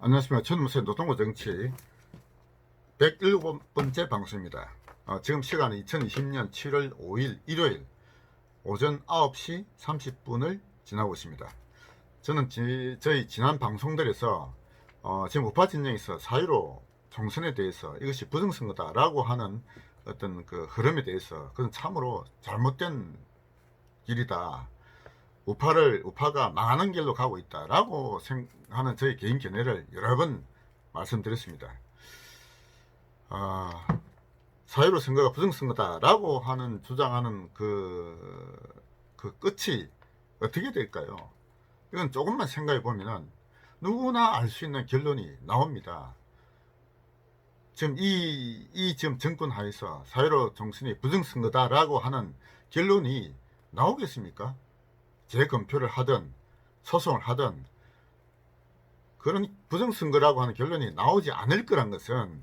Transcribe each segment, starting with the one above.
안녕하십니까. 천무세 노동고 정치 107번째 방송입니다. 어, 지금 시간은 2020년 7월 5일 일요일 오전 9시 30분을 지나고 있습니다. 저는 지- 저희 지난 방송들에서 어, 지금 우파 진영에서 사유로 총선에 대해서 이것이 부정선거다라고 하는 어떤 그 흐름에 대해서 그건 참으로 잘못된 길이다. 우파를 우파가 망하는 길로 가고 있다라고 생각하는 저희 개인 견해를 여러 번 말씀드렸습니다. 아, 사유로 선거가 부정선거다라고 하는 주장하는 그, 그 끝이 어떻게 될까요? 이건 조금만 생각해 보면은 누구나 알 수 있는 결론이 나옵니다. 지금 이, 이 지금 정권 하에서 사유로 정신이 부정선거다라고 하는 결론이 나오겠습니까? 재검표를 하든 소송을 하든 그런 부정선거라고 하는 결론이 나오지 않을 거란 것은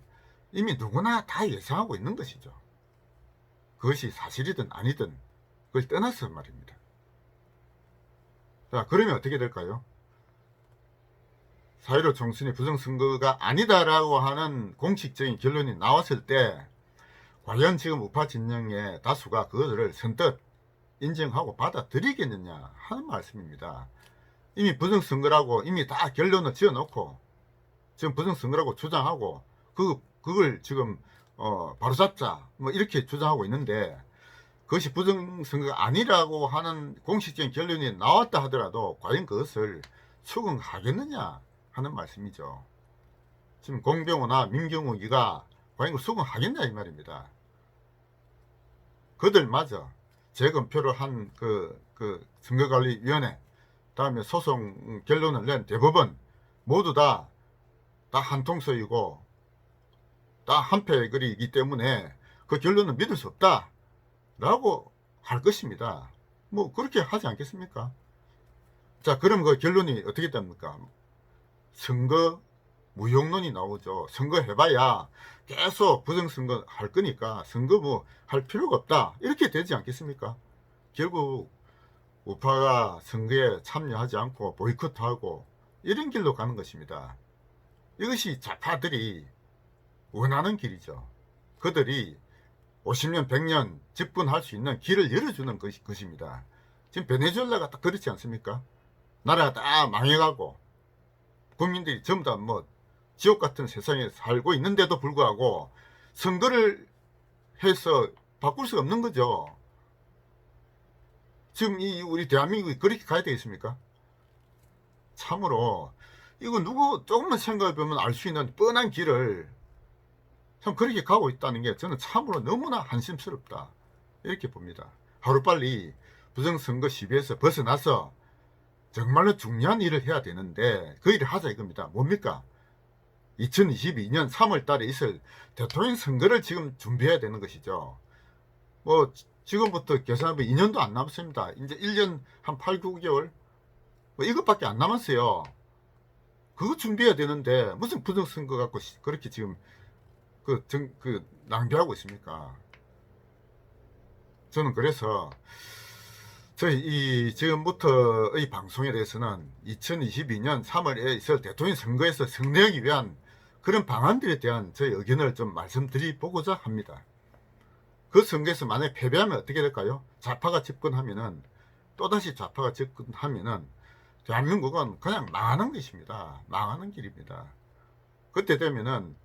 이미 누구나 다 예상하고 있는 것이죠. 그것이 사실이든 아니든 그걸 떠나서 말입니다. 자, 그러면 어떻게 될까요? 사회로 정신이 부정선거가 아니다라고 하는 공식적인 결론이 나왔을 때 과연 지금 우파 진영의 다수가 그것을 선뜻 인정하고 받아들이겠느냐 하는 말씀입니다. 이미 부정선거라고 이미 다 결론을 지어놓고 지금 부정선거라고 주장하고 그 그걸 지금 어 바로잡자 뭐 이렇게 주장하고 있는데 그것이 부정선거가 아니라고 하는 공식적인 결론이 나왔다 하더라도 과연 그것을 수긍하겠느냐 하는 말씀이죠. 지금 공병호나 민경욱이가 과연 그 수긍하겠냐 이 말입니다. 그들마저 재검표를 한 그 그 선거관리위원회 다음에 소송 결론을 낸 대법원 모두 다 다 한 통서이고 다 한패글이기 때문에 그 결론은 믿을 수 없다 라고 할 것입니다. 뭐 그렇게 하지 않겠습니까? 자, 그럼 그 결론이 어떻게 됩니까? 선거 무용론이 나오죠. 선거 해봐야 계속 부정선거 할 거니까 선거 뭐 할 필요가 없다. 이렇게 되지 않겠습니까? 결국 우파가 선거에 참여하지 않고 보이콧하고 이런 길로 가는 것입니다. 이것이 좌파들이 원하는 길이죠. 그들이 50년, 100년 집권할 수 있는 길을 열어주는 것이, 것입니다. 지금 베네수엘라가 딱 그렇지 않습니까? 나라가 다 망해가고 국민들이 전부 다 뭐 지옥 같은 세상에 살고 있는데도 불구하고 선거를 해서 바꿀 수가 없는 거죠. 지금 이 우리 대한민국이 그렇게 가야 되겠습니까? 참으로 이거 누구 조금만 생각해 보면 알 수 있는 뻔한 길을 참 그렇게 가고 있다는 게 저는 참으로 너무나 한심스럽다 이렇게 봅니다. 하루빨리 부정선거 시비에서 벗어나서 정말로 중요한 일을 해야 되는데 그 일을 하자 이겁니다. 뭡니까? 2022년 3월 달에 있을 대통령 선거를 지금 준비해야 되는 것이죠. 뭐 지금부터 계산하면 2년도 안 남았습니다. 이제 1년 한 8, 9개월 뭐 이것밖에 안 남았어요. 그거 준비해야 되는데 무슨 부정선거 갖고 시- 그렇게 지금 그, 정, 그 낭비하고 있습니까? 저는 그래서 저희 이 지금부터 이 방송에 대해서는 2022년 3월에 있을 대통령 선거에서 승리하기 위한 그런 방안들에 대한 저희 의견을 좀 말씀드리보고자 합니다. 그 선거에서 만약에 패배하면 어떻게 될까요? 좌파가 집권하면은 또다시 좌파가 집권하면은 대한민국은 그냥 망하는 것입니다. 망하는 길입니다. 그때 되면은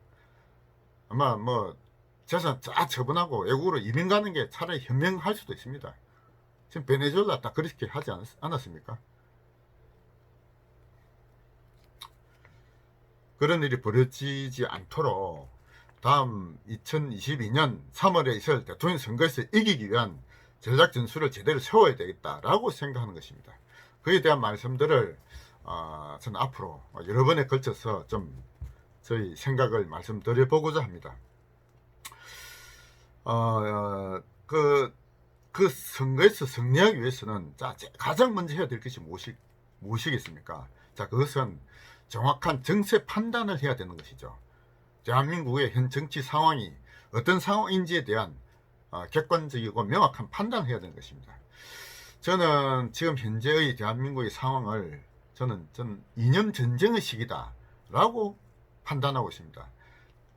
아마 뭐 재산 쫙 처분하고 외국으로 이민 가는 게 차라리 현명할 수도 있습니다. 지금 베네수엘라 딱 그렇게 하지 않았, 않았습니까? 그런 일이 벌어지지 않도록 다음 2022년 3월에 있을 대통령 선거에서 이기기 위한 전략 전술을 제대로 세워야 되겠다라고 생각하는 것입니다. 그에 대한 말씀들을 어, 저는 앞으로 여러 번에 걸쳐서 좀 저희 생각을 말씀드려보고자 합니다. 어, 어, 그, 그 선거에서 승리하기 위해서는 자, 제- 가장 먼저 해야 될 것이 무엇이, 무엇이겠습니까? 자, 그것은 정확한 정세 판단을 해야 되는 것이죠. 대한민국의 현 정치 상황이 어떤 상황인지에 대한 어, 객관적이고 명확한 판단을 해야 되는 것입니다. 저는 지금 현재의 대한민국의 상황을 저는, 저는 이념 전쟁의 시기다. 라고 판단하고 있습니다.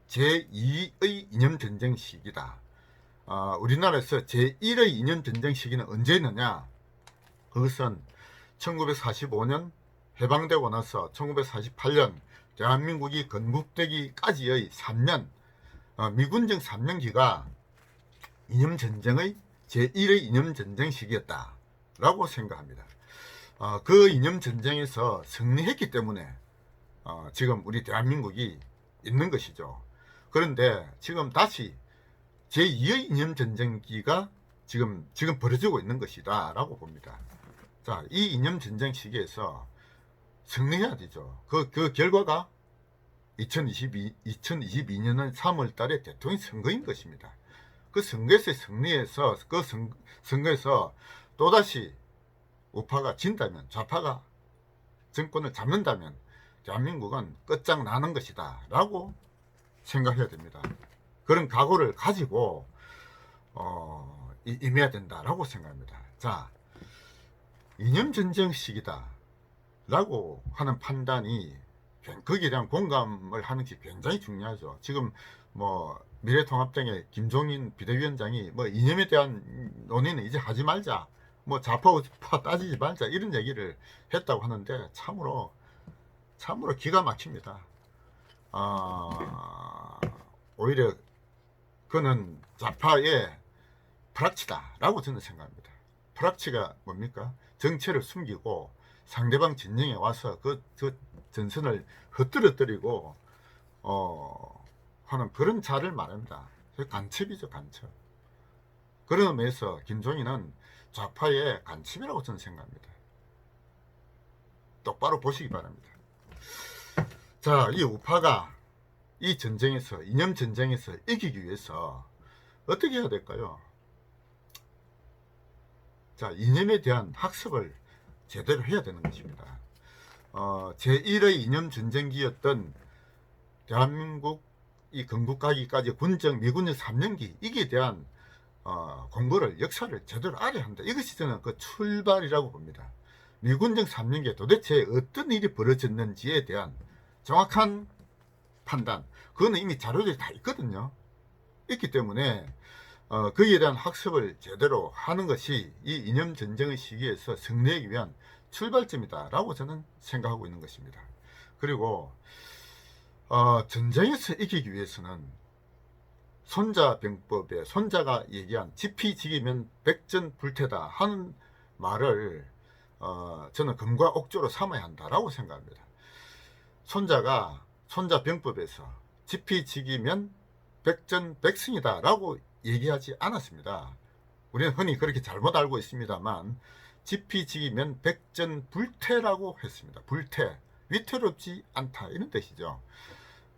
제2의 이념 전쟁 시기다. 어, 우리나라에서 제1의 이념 전쟁 시기는 언제였느냐? 그것은 1945년 해방되고 나서 1948년 대한민국이 건국되기까지의 3년 어, 미군정 3년기가 이념 전쟁의 제1의 이념 전쟁 시기였다. 라고 생각합니다. 어, 그 이념 전쟁에서 승리했기 때문에 어, 지금 우리 대한민국이 있는 것이죠. 그런데 지금 다시 제2의 이념 전쟁기가 지금 지금 벌어지고 있는 것이다 라고 봅니다. 자, 이 이념 전쟁 시기에서 승리해야 되죠. 그, 그 결과가 2022, 2022년은 3월 달에 대통령 선거인 것입니다. 그 선거에서 승리해서, 그 선, 선거에서 또다시 우파가 진다면, 좌파가 정권을 잡는다면, 대한민국은 끝장나는 것이다. 라고 생각해야 됩니다. 그런 각오를 가지고, 어, 이- 임해야 된다라고 생각합니다. 자, 이념전쟁 시기다. 라고 하는 판단이 거기에 대한 공감을 하는 게 굉장히 중요하죠. 지금 뭐 미래통합당의 김종인 비대위원장이 뭐 이념에 대한 논의는 이제 하지 말자. 뭐 좌파 우파 따지지 말자 이런 얘기를 했다고 하는데 참으로 참으로 기가 막힙니다. 아, 오히려 그는 좌파의 프락치다라고 저는 생각합니다. 프락치가 뭡니까? 정체를 숨기고 상대방 진영에 와서 그, 그 전선을 흩뜨려뜨리고 어, 하는 그런 자를 말합니다. 그 간첩이죠, 간첩. 그런 의미에서 김종인은 좌파의 간첩이라고 저는 생각합니다. 똑바로 보시기 바랍니다. 자, 이 우파가 이 전쟁에서, 이념 전쟁에서 이기기 위해서 어떻게 해야 될까요? 자, 이념에 대한 학습을 제대로 해야 되는 것입니다. 어, 제1의 이념 전쟁기였던 대한민국 이 건국가기까지 군정 미군정 3년기 이게 대한 어, 공부를 역사를 제대로 알아야 한다. 이것이 저는 그 출발이라고 봅니다. 미군정 3년기에 도대체 어떤 일이 벌어졌는지에 대한 정확한 판단. 그거는 이미 자료들이 다 있거든요. 있기 때문에 어, 거기에 대한 학습을 제대로 하는 것이 이 이념 전쟁의 시기에서 승리하기 위한 출발점이다라고 저는 생각하고 있는 것입니다. 그리고 어, 전쟁에서 이기기 위해서는 손자병법에 손자가 얘기한 지피지기면 백전불태다 하는 말을 어, 저는 금과 옥조로 삼아야 한다라고 생각합니다. 손자가 손자병법에서 지피지기면 백전백승이다라고 얘기하지 않았습니다. 우리는 흔히 그렇게 잘못 알고 있습니다만 지피지기면 백전불태라고 했습니다. 불태 위태롭지 않다 이런 뜻이죠.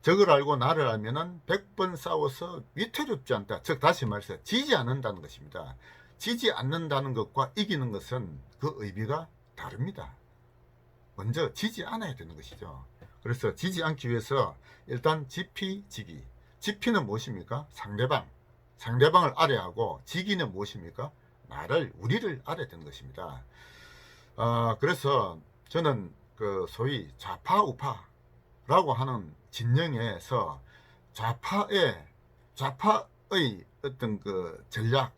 적을 알고 나를 알면은 백번 싸워서 위태롭지 않다. 즉 다시 말해서 지지 않는다는 것입니다. 지지 않는다는 것과 이기는 것은 그 의미가 다릅니다. 먼저 지지 않아야 되는 것이죠. 그래서 지지 않기 위해서 일단 지피 지기. 지피는 무엇입니까? 상대방. 상대방을 알아야 하고 지기는 무엇입니까? 나를 우리를 알아야 되는 것입니다. 아, 그래서 저는 그 소위 좌파 우파라고 하는 진영에서 좌파의 좌파의 어떤 그 전략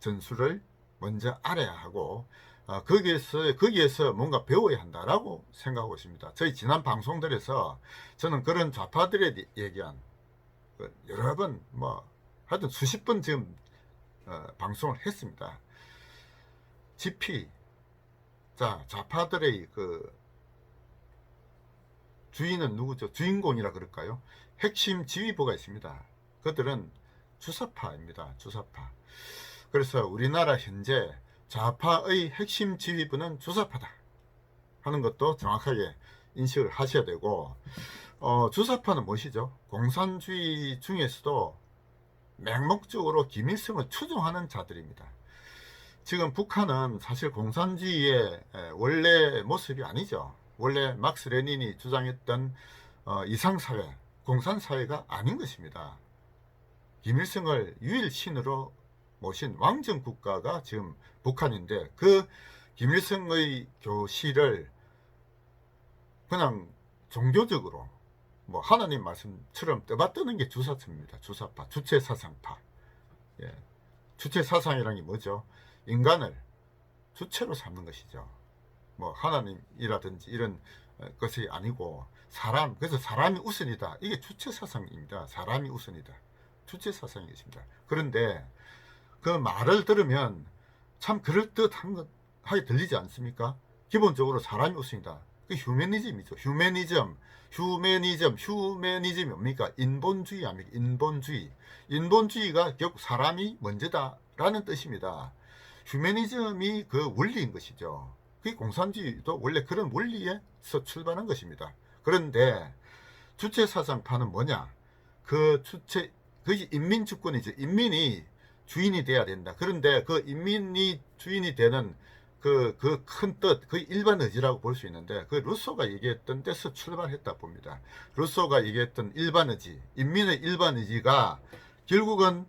전술을 먼저 알아야 하고 어, 거기에서 거기에서 뭔가 배워야 한다라고 생각하고 있습니다. 저희 지난 방송들에서 저는 그런 좌파들에 대- 얘기한 그 여러 번 뭐 하여튼 수십 번 지금 어, 방송을 했습니다. GP 자 좌파들의 그 주인은 누구죠? 주인공이라 그럴까요? 핵심 지휘부가 있습니다. 그들은 주사파입니다. 주사파. 그래서 우리나라 현재 좌파의 핵심 지휘부는 주사파다 하는 것도 정확하게 인식을 하셔야 되고 어, 주사파는 무엇이죠? 공산주의 중에서도 맹목적으로 김일성을 추종하는 자들입니다. 지금 북한은 사실 공산주의의 에, 원래 모습이 아니죠. 원래 막스 레닌이 주장했던 어, 이상사회, 공산사회가 아닌 것입니다. 김일성을 유일신으로 모신 왕정 국가가 지금 북한인데 그 김일성의 교실을 그냥 종교적으로 뭐 하나님 말씀처럼 떠받드는 게 주사층입니다. 주사파, 주체 사상파. 예. 주체 사상이란 게 뭐죠? 인간을 주체로 삼는 것이죠. 뭐 하나님이라든지 이런 어, 것이 아니고 사람 그래서 사람이 우선이다. 이게 주체 사상입니다. 사람이 우선이다. 주체 사상이 있습니다. 그런데 그 말을 들으면 참 그럴듯한 것 하게 들리지 않습니까? 기본적으로 사람이 우선이다. 그 휴메니즘이죠. 휴메니즘, 휴메니즘, 휴메니즘이 뭡니까? 인본주의 아닙니까? 인본주의. 인본주의가 결국 사람이 먼저다라는 뜻입니다. 휴메니즘이 그 원리인 것이죠. 그 공산주의도 원래 그런 원리에서 출발한 것입니다. 그런데 주체 사상파는 뭐냐? 그 주체, 그것이 인민주권이죠. 인민이 주인이 돼야 된다. 그런데 그 인민이 주인이 되는 그, 그 큰 뜻, 그 일반 의지라고 볼 수 있는데, 그 루소가 얘기했던 데서 출발했다 봅니다. 루소가 얘기했던 일반 의지, 인민의 일반 의지가 결국은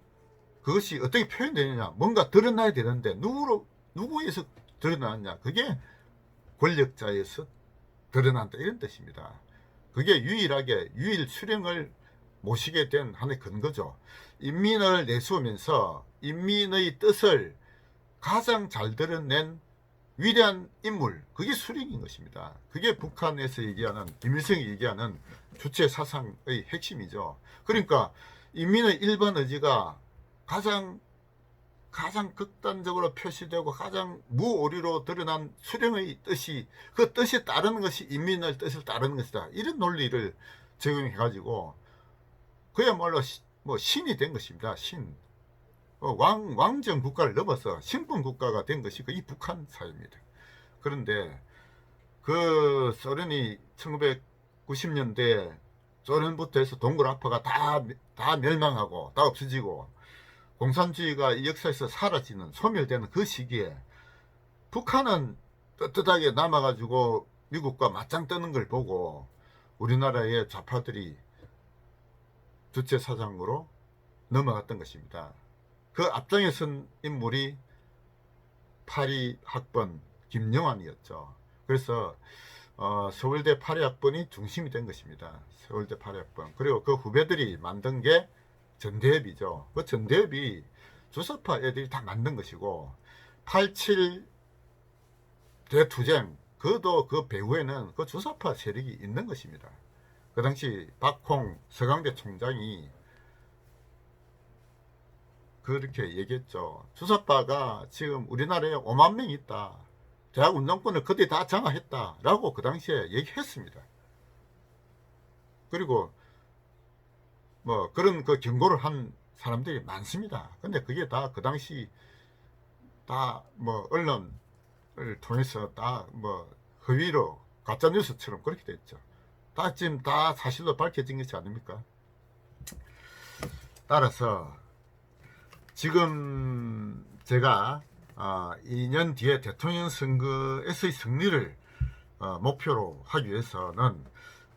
그것이 어떻게 표현되느냐, 뭔가 드러나야 되는데, 누구로, 누구에서 드러나느냐, 그게 권력자에서 드러난다, 이런 뜻입니다. 그게 유일하게 유일 수령을 모시게 된 하나의 근거죠. 인민을 내세우면서 인민의 뜻을 가장 잘 드러낸 위대한 인물, 그게 수령인 것입니다. 그게 북한에서 얘기하는, 김일성이 얘기하는 주체 사상의 핵심이죠. 그러니까 인민의 일반 의지가 가장 가장 극단적으로 표시되고 가장 무오리로 드러난 수령의 뜻이 그 뜻에 따르는 것이 인민의 뜻을 따르는 것이다. 이런 논리를 적용해 가지고 그야말로 시- 뭐 신이 된 것입니다. 신. 어, 왕, 왕정 국가를 넘어서 신분 국가가 된 것이 그 이 북한 사회입니다. 그런데 그 소련이 1990년대 소련부터 해서 동굴 아파가 다, 다 멸망하고 다 없어지고 공산주의가 이 역사에서 사라지는 소멸되는 그 시기에 북한은 떳떳하게 남아가지고 미국과 맞짱 뜨는 걸 보고 우리나라의 좌파들이 주체 사장으로 넘어갔던 것입니다. 그 앞장에 선 인물이 파리 학번 김영환이었죠. 그래서 어, 서울대 파리 학번이 중심이 된 것입니다. 서울대 파리 학번. 그리고 그 후배들이 만든 게 전대협이죠. 그 전대협이 주사파 애들이 다 만든 것이고 87 대투쟁 그도 그 배후에는 그 주사파 세력이 있는 것입니다. 그 당시 박홍 서강대 총장이 그렇게 얘기했죠. 주사파가 지금 우리나라에 5만 명이 있다. 대학 운동권을 그때 다 장악했다 라고 그 당시에 얘기했습니다. 그리고 뭐 그런 그 경고를 한 사람들이 많습니다. 근데 그게 다 그 당시 다 뭐 언론을 통해서 다 뭐 허위로 가짜 뉴스처럼 그렇게 됐죠. 다 지금 다 사실로 밝혀진 것이 아닙니까? 따라서 지금 제가 어, 2년 뒤에 대통령 선거에서의 승리를 어, 목표로 하기 위해서는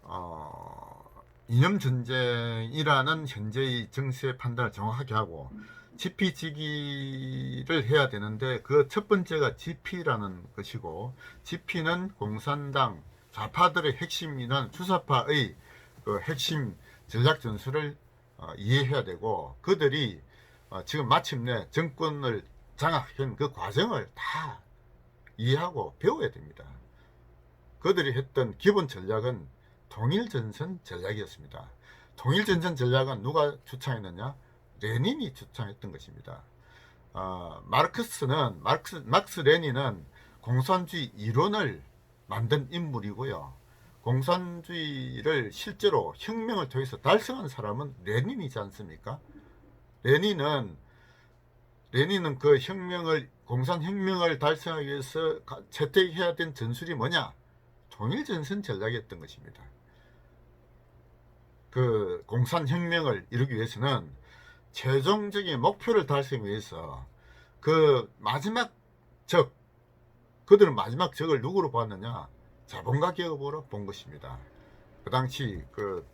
어, 이념 전쟁이라는 현재의 정세 판단을 정확하게 하고 지피지기를 해야 되는데 그 첫 번째가 지피라는 것이고 지피는 공산당 좌파들의 핵심이란 주사파의 그 핵심 전략 전술을 어, 이해해야 되고 그들이 어, 지금 마침내 정권을 장악한 그 과정을 다 이해하고 배워야 됩니다. 그들이 했던 기본 전략은 통일전선 전략이었습니다. 통일전선 전략은 누가 주창했느냐? 레닌이 주창했던 것입니다. 어, 마르크스는 마르크스, 막스 레닌은 공산주의 이론을 만든 인물이고요. 공산주의를 실제로 혁명을 통해서 달성한 사람은 레닌이지 않습니까? 레닌은 레닌은 그 혁명을 공산 혁명을 달성하기 위해서 가- 채택해야 된 전술이 뭐냐? 통일전선 전략이었던 것입니다. 그 공산 혁명을 이루기 위해서는 최종적인 목표를 달성하기 위해서 그 마지막 적 그들은 마지막 적을 누구로 봤느냐? 자본가 기업으로 본 것입니다. 그 당시 그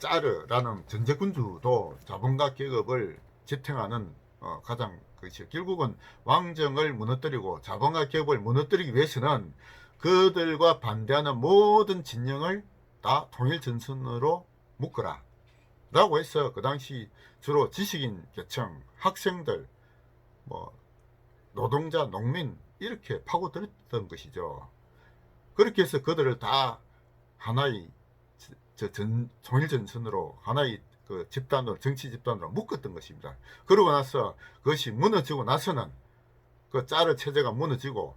짜르라는 전제군주도 자본가 계급을 지탱하는 어, 가장 그것이 결국은 왕정을 무너뜨리고 자본가 계급을 무너뜨리기 위해서는 그들과 반대하는 모든 진영을 다 통일 전선으로 묶어라. 라고 해서 그 당시 주로 지식인 계층, 학생들, 뭐 노동자, 농민 이렇게 파고들었던 것이죠. 그렇게 해서 그들을 다 하나의 저- 저 전, 통일 전선으로 하나의 그 집단으로 정치 집단으로 묶었던 것입니다. 그러고 나서 그것이 무너지고 나서는 그 짜르 체제가 무너지고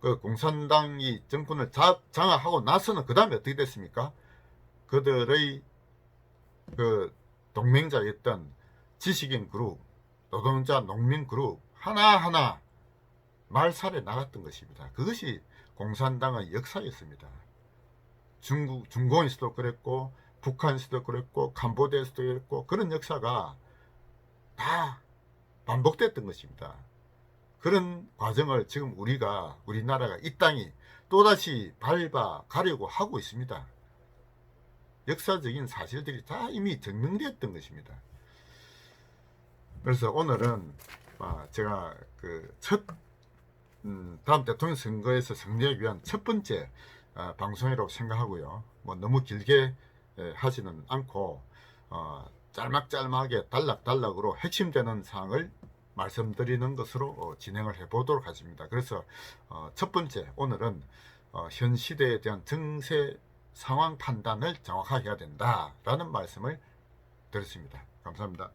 그 공산당이 정권을 자- 장악하고 나서는 그 다음에 어떻게 됐습니까? 그들의 그 동맹자였던 지식인 그룹, 노동자 농민 그룹 하나하나 말살에 나갔던 것입니다. 그것이 공산당의 역사였습니다. 중국, 중공에서도 그랬고, 북한에서도 그랬고, 캄보디아에서도 그랬고, 그런 역사가 다 반복됐던 것입니다. 그런 과정을 지금 우리가, 우리나라가 이 땅이 또다시 밟아 가려고 하고 있습니다. 역사적인 사실들이 다 이미 증명되었던 것입니다. 그래서 오늘은 아, 제가 그첫 음, 다음 대통령 선거에서 승리하기 위한 첫 번째 아, 방송이라고 생각하고요. 뭐 너무 길게 에, 하지는 않고 어, 짤막짤막하게 단락단락으로 핵심되는 사항을 말씀드리는 것으로 어, 진행을 해보도록 하겠습니다. 그래서 어, 첫 번째 오늘은 어, 현 시대에 대한 정세 상황 판단을 정확하게 해야 된다라는 말씀을 드렸습니다. 감사합니다.